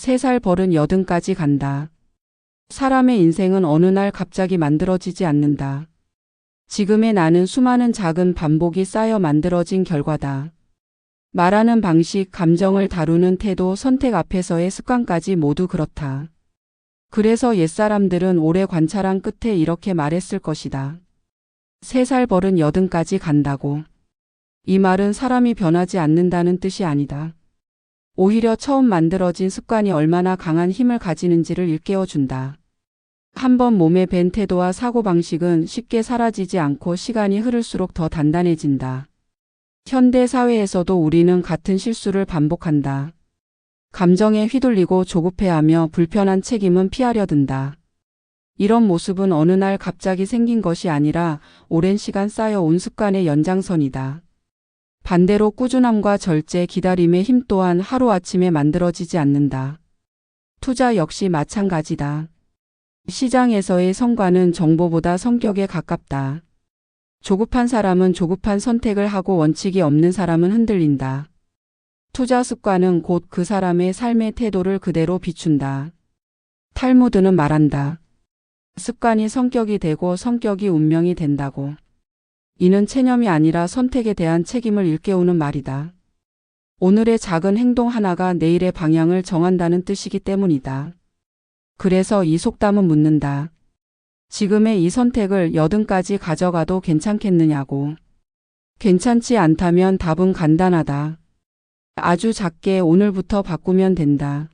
세 살 버른 여든까지 간다. 사람의 인생은 어느 날 갑자기 만들어지지 않는다. 지금의 나는 수많은 작은 반복이 쌓여 만들어진 결과다. 말하는 방식, 감정을 다루는 태도, 선택 앞에서의 습관까지 모두 그렇다. 그래서 옛사람들은 오래 관찰한 끝에 이렇게 말했을 것이다. 세 살 버른 여든까지 간다고. 이 말은 사람이 변하지 않는다는 뜻이 아니다. 오히려 처음 만들어진 습관이 얼마나 강한 힘을 가지는지를 일깨워 준다. 한번 몸에 밴 태도와 사고방식은 쉽게 사라지지 않고 시간이 흐를수록 더 단단해진다. 현대 사회에서도 우리는 같은 실수를 반복한다. 감정에 휘둘리고 조급해하며 불편한 책임은 피하려 든다. 이런 모습은 어느 날 갑자기 생긴 것이 아니라 오랜 시간 쌓여온 습관의 연장선이다. 반대로 꾸준함과 절제, 기다림의 힘 또한 하루아침에 만들어지지 않는다. 투자 역시 마찬가지다. 시장에서의 성과는 정보보다 성격에 가깝다. 조급한 사람은 조급한 선택을 하고 원칙이 없는 사람은 흔들린다. 투자 습관은 곧 그 사람의 삶의 태도를 그대로 비춘다. 탈무드는 말한다. 습관이 성격이 되고 성격이 운명이 된다고. 이는 체념이 아니라 선택에 대한 책임을 일깨우는 말이다. 오늘의 작은 행동 하나가 내일의 방향을 정한다는 뜻이기 때문이다. 그래서 이 속담은 묻는다. 지금의 이 선택을 여든까지 가져가도 괜찮겠느냐고. 괜찮지 않다면 답은 간단하다. 아주 작게 오늘부터 바꾸면 된다.